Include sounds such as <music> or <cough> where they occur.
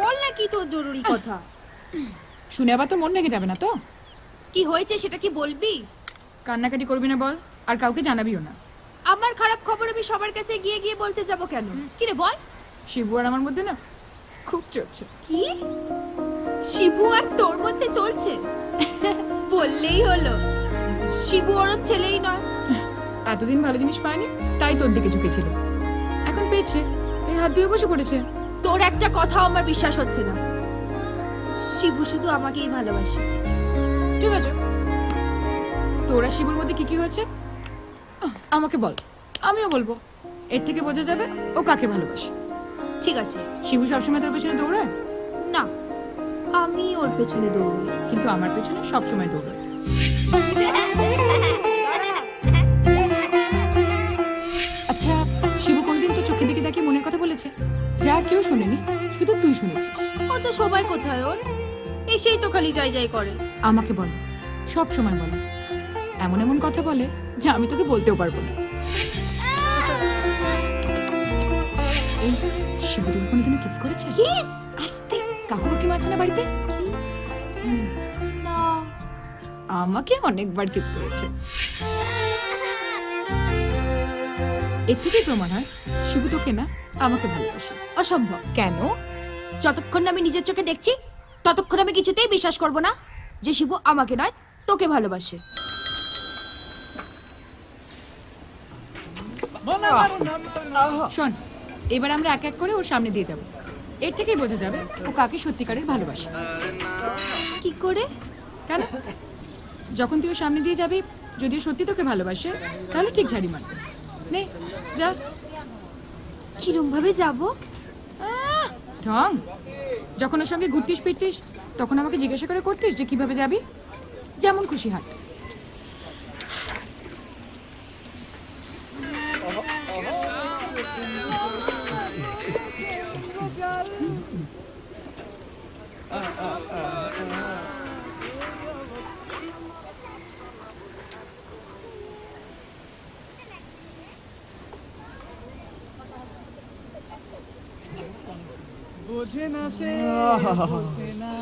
বল না কি তোর জরুরি কথা। শুনে আবার তোর মন লেগে যাবে না তো? কি হয়েছে সেটা কি বলবি? কান্নাকাটি করবি না বল আর কাউকে জানাবিও না। আমার খারাপ খবর আমি সবার কাছে গিয়ে গিয়ে বলতে যাব কেন? কি রে বল। শিবু আর আমার মধ্যে না খুব চলছে। কি? শিবু আর তোর মধ্যে চলছে? বললেই হলো। শিবু ওর ছেলেই নয়। এতদিন ভালো জিনিস পায়নি তাই তোর দিকে ঝুঁকেছিল। এখন পেয়েছে তাই হাত ধুয়ে বসে পড়েছে। তোর একটা কথাও আমার বিশ্বাস হচ্ছে না। শিবু শুধু আমাকেই ভালোবাসে। ঠিক আছে। তোরা শিবুর মধ্যে কি কি হয়েছে? আহ, আমাকে বল। আমিও বলব। এর থেকে বোঝা যাবে ও কাকে ভালোবাসে। ঠিক আছে। শিবু সবসময় তোর পেছনে দৌড়ায়? না। আমি ওর পেছনে দৌড়ই। কিন্তু আমার পেছনে সবসময় দৌড়ায়। <laughs> কেউ শোনেনি শুধু তুই শুনেছিস। ও তো সবাই কোথায় ওর? এসেই তো খালি যাই যাই করে। আমাকে বল সব সময় বলে। এমন এমন কথা বলে যে আমি তোকে বলতেও পারব না। এই কোনোদিনও কিস করেছে? কিস? আস্তে কাকু কাকিমা আছে না বাড়িতে? না। আমাকে অনেকবার কিস করেছে। এর থেকেই প্রমাণ হয় শিবু তোকে না আমাকে ভালোবাসে। অসম্ভব। কেন? যতক্ষণ না আমি নিজের চোখে দেখছি ততক্ষণ আমি কিছুতেই বিশ্বাস করব না যে শিবু আমাকে নয় তোকে ভালোবাসে। শোন এবার আমরা এক এক করে ওর সামনে দিয়ে যাব। এর থেকেই বোঝা যাবে ও কাকে সত্যিকারের ভালোবাসে। কি করে? কেন? যখন তুই ওর সামনে দিয়ে যাবি যদি সত্যি তোকে ভালোবাসে তাহলে ঠিক ঝাড়ি মারবে। নে, যা। কিরম ভাবে যাব? ঢং। যখন ওর সঙ্গে ঘুরতিস ফিরতিস, তখন আমাকে জিজ্ঞাসা করে করতিস যে কীভাবে যাবি? যেমন খুশি হাট বোঝে না সে বোঝে না।